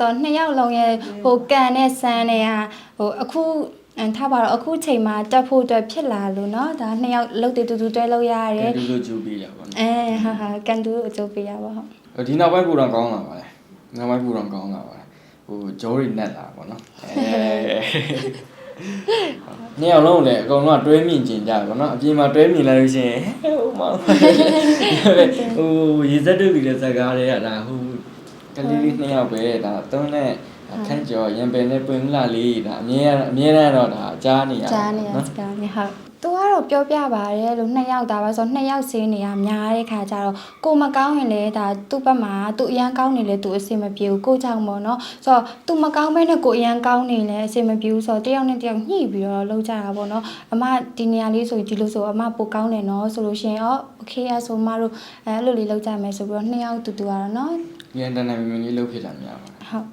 ဆိုတော့နှစ်ယောက်လုံးရဲ့ဟိုကန်နဲ့ဆန်းနဲ့ဟာဟိုအခုအန်ထားပါတော့အခုချိန်မှာတက်ဖို့အတွက်ဖြစ်လာလို့เนาะဒါနှစ်ယောက်လှုပ်တေတူတူတွဲလို့ရတယ် ဒီလိုကြိုးပေးတာပေါ့နော် အဲဟာဟာကန်တူအကျိုးပေးရပါဟုတ် ဒီနောက်ပိုင်းပူတော်ကောင်းလာပါတယ်နောက်ပိုင်းပူတော်ကောင်းလာပါတယ်ဟိုဂျောရီနက်လာပေါ့နော်အဲနှစ်ယောက်လုံးလည်းအကုန်လုံးကတွဲမြင်ကျင်ကြတယ်ပေါ့နော်အပြင်မှာတွဲမြင်လိုက်လို့ရှိရင်ဟိုမှာဟိုရေစက်တို့ပြီးတဲ့ဇက်ကားတွေကဒါဟို ကလေးလေးနှစ်ယောက်ပဲဒါတုံးနဲ့ ခန့်ကျော်ရံပယ်နဲ့ပွင့်လာလေးဒါအမြဲအမြဲတမ်းတော့ဒါကြားနေရကြားနေရစကားမျိုးဟုတ်သူကတော့ပြောပြပါတယ်လို့နှစ်ယောက်ဒါပဲဆိုနှစ်ယောက်ဆင်းနေရများတဲ့ခါကျတော့ကိုမကောင်းရင်လည်းဒါသူ့ဘက်မှာသူအရန်ကောင်းနေလဲသူအဆင်မပြေဘူးကိုကြောင့်ပေါ့နော်ဆိုတော့သူမကောင်းမဲနဲ့ကိုအရန်ကောင်းနေလဲအဆင်မပြေဘူးဆိုတော့တယောက်နဲ့တယောက်ညှိပြီးတော့လှုပ်ကြတာပေါ့နော်အမဒီနေရာလေးဆိုဒီလိုဆိုအမပိုကောင်းတယ်နော်ဆိုလို့ရှိရင်အော် okay อ่ะဆိုမတို့အဲ့လိုလေးလှုပ်ကြမယ်ဆိုပြီးတော့နှစ်ယောက်တူတူကတော့နော်ရန်တန်တန်မြင်မြင်လေးလှုပ်ဖြစ်လာမြင်ရပါတယ်ဟုတ်